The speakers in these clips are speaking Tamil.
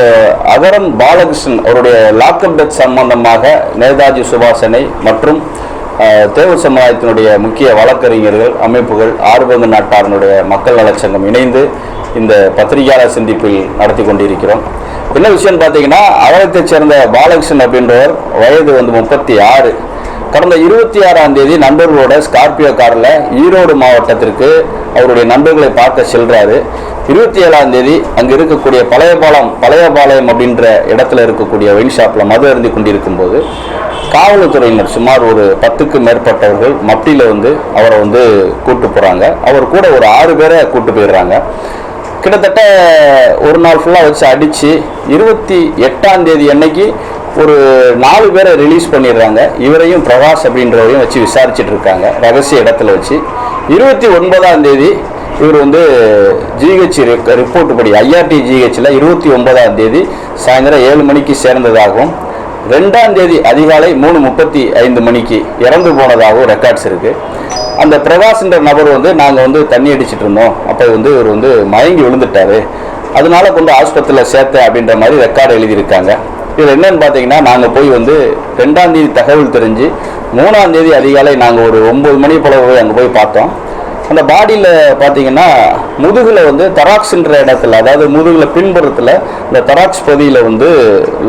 இப்போ அகரம் பாலகிருஷ்ணன் அவருடைய லாக்அப் டெத் சம்பந்தமாக நேதாஜி சுபாஷனை மற்றும் அஹ், தேவர் சமுதாயத்தினுடைய முக்கிய வழக்கறிஞர்கள் அமைப்புகள் ஆர்வங்க நாட்டாரனுடைய மக்கள் நலச்சங்கம் இணைந்து இந்த பத்திரிகையாளர் சந்திப்பில் நடத்தி கொண்டிருக்கிறோம். என்ன விஷயம்னு பார்த்தீங்கன்னா அவரத்தைச் சேர்ந்த பாலகிருஷ்ணன் அப்படின்றவர் வயது வந்து முப்பத்தி ஆறு. கடந்த இருபத்தி ஆறாம் தேதி நண்பர்களோட ஸ்கார்பியோ காரில் ஈரோடு மாவட்டத்திற்கு அவருடைய நண்பர்களை பார்க்க செல்றாரு. இருபத்தி ஏழாம் தேதி அங்கே இருக்கக்கூடிய பழையபாளையம் பழையபாளையம் அப்படின்ற இடத்துல இருக்கக்கூடிய ஒயின் ஷாப்பில் மது அருந்தி கொண்டிருக்கும் போது காவல்துறையினர் சுமார் ஒரு பத்துக்கு மேற்பட்டவர்கள் மப்டியில் வந்து அவரை வந்து கூட்டு போகிறாங்க அவர் கூட ஒரு ஆறு பேரை கூட்டு போயிடுறாங்க. கிட்டத்தட்ட ஒரு நாள் ஃபுல்லாக வச்சு அடித்து இருபத்தி எட்டாம் தேதி அன்னைக்கு ஒரு நாலு பேரை ரிலீஸ் பண்ணிடுறாங்க. இவரையும் பிரகாஷ் அப்படின்றவரையும் வச்சு விசாரிச்சுட்டு இருக்காங்க. ரகசிய இடத்துல வச்சு. இருபத்தி ஒன்பதாம் தேதி இவர் வந்து ஜிஹெச் ரிப்போர்ட் படி ஐஆர்டி ஜிஹெச்சில் இருபத்தி ஒன்பதாம் தேதி சாயந்தரம் ஏழு மணிக்கு சேர்ந்ததாகவும் ரெண்டாம் தேதி அதிகாலை மூணு முப்பத்தி ஐந்து மணிக்கு இறந்து போனதாகவும் ரெக்கார்ட்ஸ் இருக்குது அந்த பிரகாஷ்ன்ற நபர் வந்து நாங்கள் வந்து தண்ணி அடிச்சிட்டு இருந்தோம். அப்போ வந்து இவர் வந்து மயங்கி விழுந்துட்டாரு. அதனால கொண்டு ஆஸ்பத்திரியில் சேர்த்தேன் அப்படின்ற மாதிரி ரெக்கார்டு எழுதியிருக்காங்க. இதில் என்னன்னு பார்த்தீங்கன்னா நாங்கள் போய் வந்து ரெண்டாம் தேதி தகவல் தெரிஞ்சு மூணாம் தேதி அதிகாலை நாங்கள் ஒரு ஒம்பது மணி போல போய் அங்கே போய் பார்த்தோம். அந்த பாடியில் பார்த்தீங்கன்னா முதுகில் வந்து தராக்ஸ்ன்ற இடத்துல அதாவது முதுகில் பின்புறத்தில் இந்த தராக்ஸ் பகுதியில் வந்து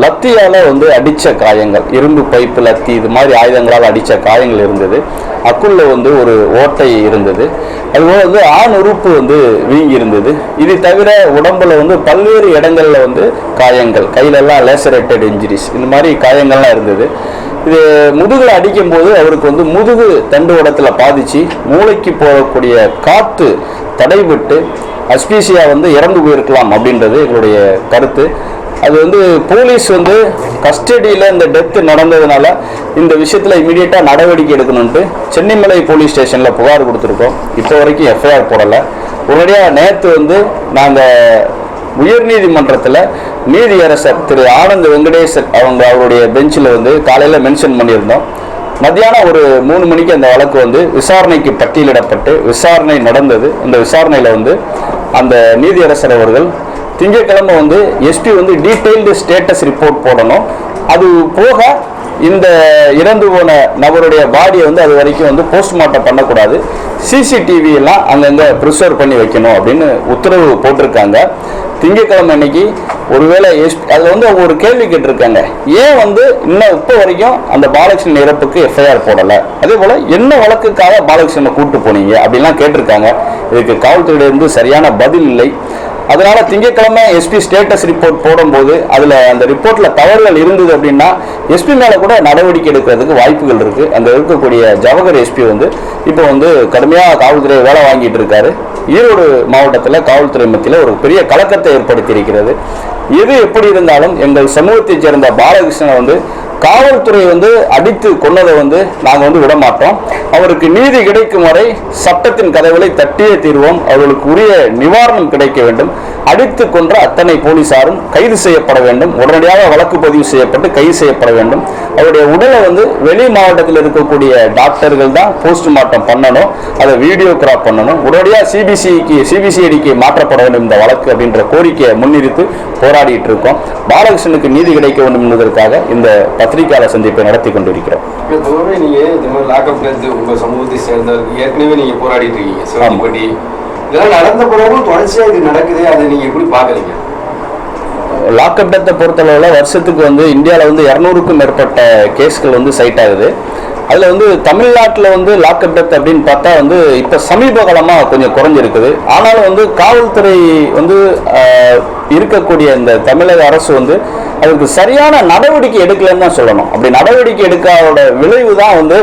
லத்தியால் வந்து அடித்த காயங்கள் இரும்பு பைப்பு லத்தி இது மாதிரி ஆயுதங்களால் அடித்த காயங்கள் இருந்தது. அக்குள்ள வந்து ஒரு ஓட்டை இருந்தது. அதுபோல் வந்து ஆண் உறுப்பு வந்து வீங்கி இருந்தது. இது தவிர உடம்புல வந்து பல்வேறு இடங்களில் வந்து காயங்கள் கையிலெல்லாம் லேசரேட்டட் இன்ஜுரிஸ் இந்த மாதிரி காயங்கள்லாம் இருந்தது. இது முதுகில் அடிக்கும்போது அவருக்கு வந்து முதுகு தண்டு உடத்துல பாதிச்சு மூளைக்கு போகக்கூடிய காற்று தடைபட்டு அஸ்பீசியா வந்து இறந்து போயிருக்கலாம் அப்படின்றது எங்களுடைய கருத்து. அது வந்து போலீஸ் வந்து கஸ்டடியில் இந்த டெத்து நடந்ததுனால இந்த விஷயத்தில் இமீடியட்டாக நடவடிக்கை எடுக்கணும்ட்டு சென்னிமலை போலீஸ் ஸ்டேஷனில் புகார் கொடுத்துருக்கோம். இப்போ வரைக்கும் எஃப்ஐஆர் போடலை. உடனடியாக நேற்று வந்து நாங்கள் உயர்நீதிமன்றத்தில் நீதியரசர் திரு ஆனந்த் வெங்கடேசன் அவங்க அவருடைய பெஞ்சில் வந்து காலையில் மென்ஷன் பண்ணியிருந்தோம். மத்தியானம் ஒரு மூணு மணிக்கு அந்த வழக்கு வந்து விசாரணைக்கு பட்டியலிடப்பட்டு விசாரணை நடந்தது. இந்த விசாரணையில் வந்து அந்த நீதியரசர் அவர்கள் திங்கட்கிழமை வந்து எஸ்பி வந்து டீட்டெயில்டு ஸ்டேட்டஸ் ரிப்போர்ட் போடணும். அது போக இந்த இறந்து போன நபருடைய பாடியை வந்து அது வரைக்கும் வந்து போஸ்ட்மார்ட்டம் பண்ணக்கூடாது. சிசிடிவி எல்லாம் அங்கங்கே ப்ரிசர்வ் பண்ணி வைக்கணும் அப்படின்னு உத்தரவு போட்டிருக்காங்க. திங்கட்கிழமை அன்னைக்கு ஒருவேளை எஸ் அதில் வந்து அவங்க ஒரு கேள்வி கேட்டிருக்காங்க. ஏன் வந்து இன்னும் இப்போ வரைக்கும் அந்த பாலகிருஷ்ணன் இறப்புக்கு எஃப்ஐஆர் போடலை? அதே போல் என்ன வழக்குக்காக பாலகிருஷ்ணனை கூப்பிட்டு போனீங்க? அப்படிலாம் கேட்டிருக்காங்க. இதுக்கு காவல்துறையிலிருந்து சரியான பதில் இல்லை. அதனால திங்கட்கிழமை எஸ்பி ஸ்டேட்டஸ் ரிப்போர்ட் போடும்போது அதில் அந்த ரிப்போர்ட்டில் தவறுகள் இருந்தது அப்படின்னா எஸ்பி மேலே கூட நடவடிக்கை எடுக்கிறதுக்கு வாய்ப்புகள் இருக்குது அந்த இருக்கக்கூடிய ஜவஹர் எஸ்பி வந்து இப்போ வந்து கடுமையாக காவல்துறை வேலை வாங்கிட்டு இருக்காரு. ஈரோடு மாவட்டத்தில் காவல்துறை மத்தியில் ஒரு பெரிய கலக்கத்தை ஏற்படுத்தி இருக்கிறது. எது எப்படி இருந்தாலும் எங்கள் சமூகத்தைச் சேர்ந்த பாலகிருஷ்ணனை வந்து காவல்துறை வந்து அடித்து கொன்னதை வந்து நாங்கள் வந்து விட மாட்டோம். அவருக்கு நீதி கிடைக்கும் வரை சட்டத்தின் கதவுகளை தட்டியே தீர்வோம். அவர்களுக்கு உரிய நிவாரணம் கிடைக்க வேண்டும். அடித்து கொன்ற அத்தனை போலீசாரும் கைது செய்யப்பட வேண்டும். உடனடியாக வழக்கு பதிவு செய்யப்பட்டு கைது செய்யப்பட வேண்டும். அவருடைய உடலை வந்து வெளி மாவட்டத்தில் இருக்கக்கூடிய டாக்டர்கள் தான் போஸ்ட்மார்ட்டம் பண்ணணும். அதை வீடியோ கிராப் பண்ணணும். உடனடியாக சிபிசிக்கு சிபிசிஐடிக்கு மாற்றப்பட வேண்டும் இந்த வழக்கு அப்படின்ற கோரிக்கையை முன்னிறுத்து போராடிட்டு இருக்கோம். பாலகிருஷ்ணனுக்கு நீதி கிடைக்க வேண்டும் என்பதற்காக இந்த பத்திரிகையாளர் சந்திப்பை நடத்தி கொண்டிருக்கிறோம். நீங்க இந்த மாதிரி லாக்அப்ல இருந்து உங்க சமூகத்தை சேர்ந்தவருக்கு ஏற்கனவே நீங்க போராடிட்டு இருக்கீங்க. இதெல்லாம் நடந்த பிறகும் தொடர்ச்சியா இது நடக்குது அதை நீங்க எப்படி பாக்குறீங்க லாக்அப் டெத்தை பொறுத்தளவில் வருஷத்துக்கு வந்து இந்தியாவில் வந்து இரநூறுக்கும் மேற்பட்ட கேஸ்கள் வந்து சைட் ஆகுது. அதில் வந்து தமிழ்நாட்டில் வந்து லாக்அப் டெத் அப்படின்னு பார்த்தா வந்து இப்போ சமீப காலமாக கொஞ்சம் குறைஞ்சிருக்குது. ஆனாலும் வந்து காவல்துறை வந்து இருக்கக்கூடிய இந்த தமிழக அரசு வந்து அதுக்கு சரியான நடவடிக்கை எடுக்கலைன்னு தான் சொல்லணும். அப்படி நடவடிக்கை எடுக்காத விளைவு தான் வந்து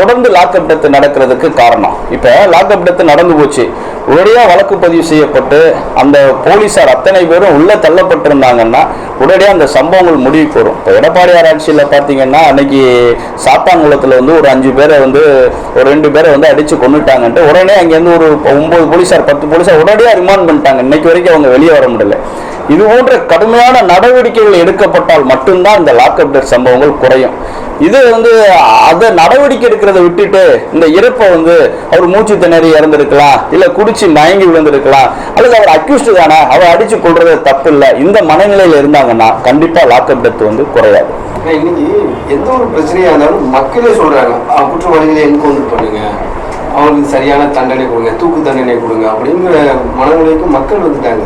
தொடர்ந்து லாக்அப் டெத்து நடக்கிறதுக்கு காரணம். இப்போ லாக்அப் டெத்து நடந்து போச்சு. உடனடியாக வழக்கு பதிவு செய்யப்பட்டு அந்த போலீஸார் அத்தனை பேரும் உள்ளே தள்ளப்பட்டிருந்தாங்கன்னா உடனடியாக அந்த சம்பவங்கள் முடிவுக்கு வரும். இப்போ எடப்பாடியார் ஆட்சியில் பார்த்தீங்கன்னா அன்னைக்கு சாத்தாங்குளத்தில் வந்து ஒரு அஞ்சு பேரை வந்து ஒரு ரெண்டு பேரை வந்து அடித்து கொண்டுட்டாங்கன்ட்டு உடனே அங்கேருந்து ஒரு ஒம்பது போலீஸார் பத்து போலீஸார் உடனடியாக ரிமாண்ட் பண்ணிட்டாங்க. இன்னைக்கு வரைக்கும் அவங்க வெளியே வர முடியல. இது போன்ற கடுமையான நடவடிக்கைகள் எடுக்கப்பட்டால் மட்டும்தான் இந்த லாக்அப் டெத் சம்பவங்கள் குறையும். இது வந்து அதை நடவடிக்கை எடுக்கிறத விட்டுட்டு இந்த இறப்பை வந்து அவர் மூச்சு திணறி இறந்திருக்கலாம் இல்ல குடிச்சு மயங்கி விழுந்திருக்கலாம் அல்லது அவர் அக்யூஸ்டு தானே அவர் அடிச்சு கொள்றது தப்பு இல்லை இந்த மனநிலையில இருந்தாங்கன்னா கண்டிப்பா லாக்அப் டெத் வந்து குறையாது. இன்னைக்கு எந்த ஒரு பிரச்சனையா இருந்தாலும் மக்களே சொல்றாங்க "ஆ, குற்றவாளிகளை என்கவுண்டர் பண்ணுங்க அவங்களுக்கு சரியான தண்டனை கொடுங்க தூக்கு தண்டனை கொடுங்க அப்படிங்கிற மனநிலைக்கு மக்கள் வந்துட்டாங்க.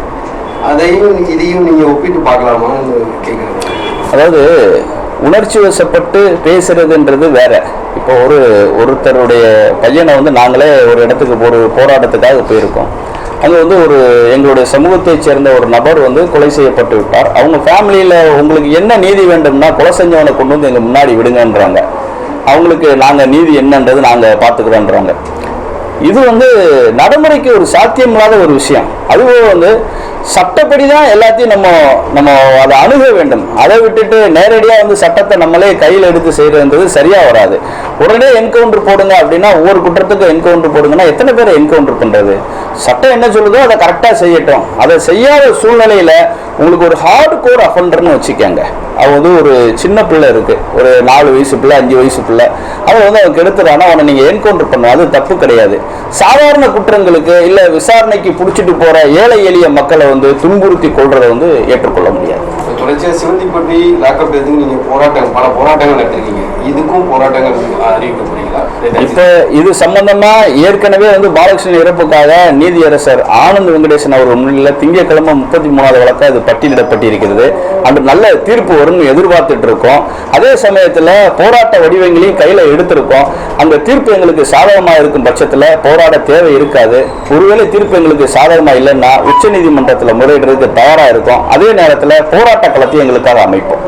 அதையும் இதையும் நீங்க ஒப்பிட்டு பார்க்கலாமான்னு கேட்குறேன் அதாவது உணர்ச்சி வசப்பட்டு பேசுறதுன்றது வேற. இப்போ ஒரு ஒருத்தருடைய பையனை வந்து நாங்களே ஒரு இடத்துக்கு ஒரு போராட்டத்துக்காக போயிருக்கோம். அங்கே வந்து ஒரு எங்களுடைய சமூகத்தைச் சேர்ந்த ஒரு நபர் வந்து கொலை செய்யப்பட்டு விட்டார். அவங்க ஃபேமிலியில் உங்களுக்கு என்ன நீதி வேண்டும்னா கொலை செஞ்சவனை கொண்டு வந்து எங்கள் முன்னாடி விடுங்கன்றாங்க. அவங்களுக்கு நாங்கள் நீதி என்னன்றது நாங்கள் பார்த்துக்கிறோன்றாங்க இது வந்து நடைமுறைக்கு ஒரு சாத்தியமில்லாத ஒரு விஷயம். அதுவும் வந்து சட்டப்படி தான் எல்லாத்தையும் நம்ம நம்ம அதை அணுக வேண்டும். அதை விட்டுட்டு நேரடியாக வந்து சட்டத்தை நம்மளே கையில் எடுத்து செய்கிறதுன்றது சரியாக வராது. உடனே என்கவுண்டர் போடுங்க அப்படின்னா ஒவ்வொரு குற்றத்துக்கும் என்கவுண்டர் போடுங்கன்னா எத்தனை பேர் என்கவுண்டர் பண்ணுறது சட்டம் என்ன சொல்லுதோ அதை கரெக்டாக செய்யட்டும். அதை செய்யாத சூழ்நிலையில் உங்களுக்கு ஒரு ஹார்ட் கோர் அஃபண்டர்னு வச்சுக்கோங்க. அவன் வந்து ஒரு சின்ன பிள்ளை இருக்குது ஒரு நாலு வயசு பிள்ளை அஞ்சு வயசு பிள்ளை. அவன் வந்து அவன் கெடுத்துறானா அவனை நீங்கள் என்கவுண்டர் பண்ணுவோம் அது தப்பு கிடையாது. சாதாரண குற்றங்களுக்கு இல்லை விசாரணைக்கு பிடிச்சிட்டு போகிற ஏழை எளிய மக்களை வந்து துன்புறுத்தி கொள்றதை வந்து ஏற்றுக்கொள்ள முடியாது. தொடர்ச்சியாக சிவந்திப்பட்டி லாக்அப் எதுக்கு நீங்கள் போராட்டம் பல போராட்டங்கள் நடத்திருக்கீங்க. இதுக்கும் போராட்டங்கள் அறிவிக்க இப்போ இது சம்பந்தமா ஏற்கனவே வந்து பாலகிருஷ்ணன் இறப்புக்காக நீதியரசர் ஆனந்த் வெங்கடேசன் அவர் முன்னிலையில் திங்கட்கிழமை முப்பத்தி மூணாவது வழக்கா இது பட்டியலிடப்பட்டிருக்கிறது. அந்த நல்ல தீர்ப்பு வரும்னு எதிர்பார்த்துட்டு இருக்கோம். அதே சமயத்தில் போராட்ட வடிவங்களையும் கையில் எடுத்திருக்கோம். அந்த தீர்ப்பு எங்களுக்கு சாதகமாக இருக்கும் பட்சத்தில் போராட தேவை இருக்காது. ஒருவேளை தீர்ப்பு எங்களுக்கு சாதகமாக இல்லைன்னா உச்சநீதிமன்றத்தில் முறையிடுறதுக்கு தயாராக இருக்கும். அதே நேரத்தில் போராட்ட களத்தை எங்களுக்காக அமைப்போம்.